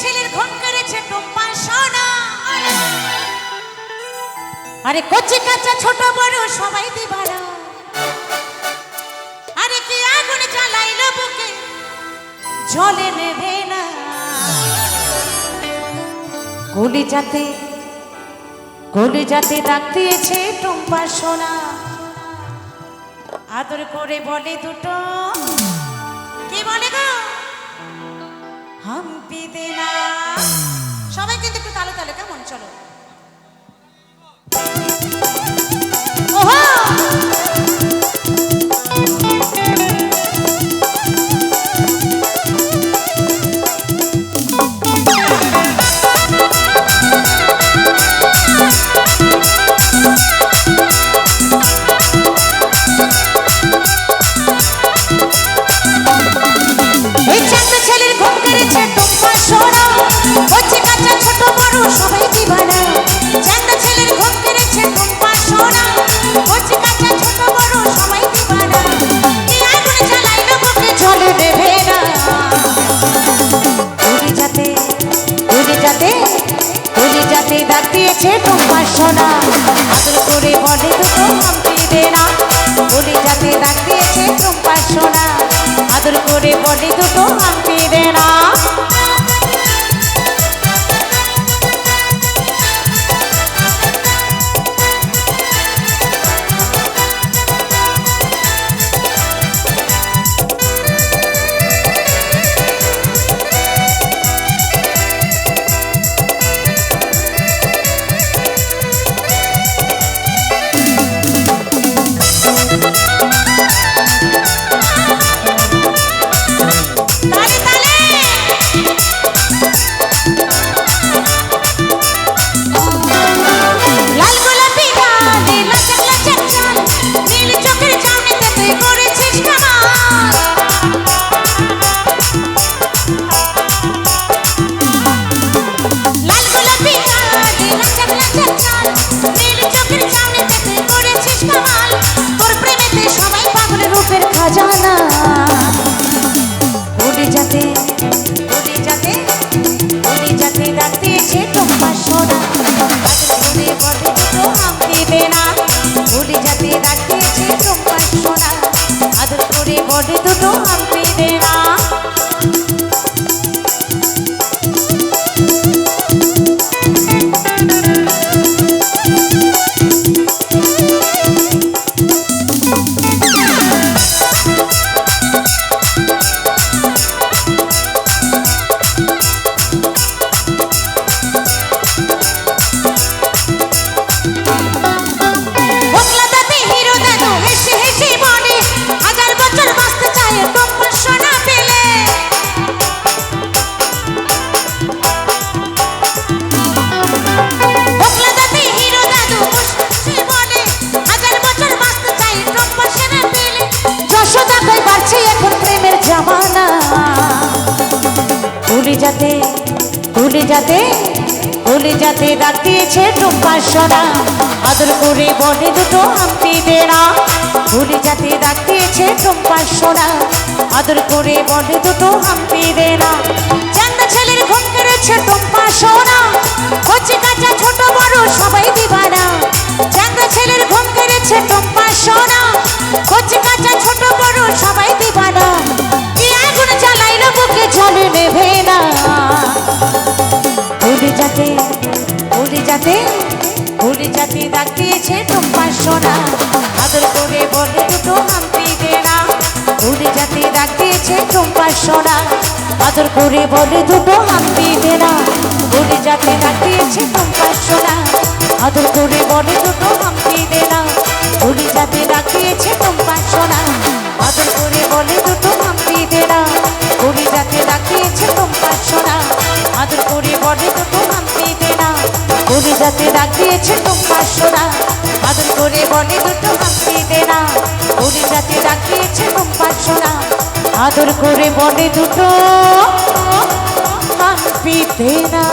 ছেলের ঘন করেছে টোম্পা সোনা। আরে কচি কাঁচা ছোট বড় সবাই দিবারা। আরে কি আগুন জ্বালাইল বুকে, জলে নেবে না। গলি যাতে গলি যাতে ডাক দিয়েছে টোম্পা সোনা। আদর করে বলে দুটো। কি বলে গো? হাম্পি দে না সবাই কিন্তু একটু তালে তালে কেমন? চলো। দিয়েছে টুম্পা সোনা। আদর করে বলে দুটো হাম্পি দে না উড়ে যাতে ডাক দিয়েছে টুম্পা সোনা। আদর করে বলে দুটো বলে দুটো হাম্পি যাতে, ভুলে যাতে ভুলে যাতে ডাক দিয়েছে টুম্পার সোনা। আদর করে বলে দুটো হাম্পি দেরা ভুলে যাতে ডাক দিয়েছে টুম্পার সোনা। আদর করে বলে দুটো হাম্পি দেরা চান্দা ছেলের ঘুম কেড়েছে টুম্পা সোনা। যাতে ভুলে যাতে ডাক দিয়েছে তোমার সোনা। আদর করে বলে দুটো হাম্পি দে না। ভুলে যাতে ডাক দিয়েছে তোমার সোনা। আদর করে বলে দুটো হাম্পি দে না। ভুলে যাতে ডাক দিয়েছে তোমার সোনা। আদর করে বলে দুটো হাম্পি দে না। ভুলে যাতে ডাক দিয়েছে তোমার সোনা। যাতে ডাক দিয়েছে তোমার সোনা। বাদল করে বলে দুটো হাম্পি দে না বলে যাতে ডাক দিয়েছে তোমার সোনা। আদর করে বলে দুটো হাম্পি দে না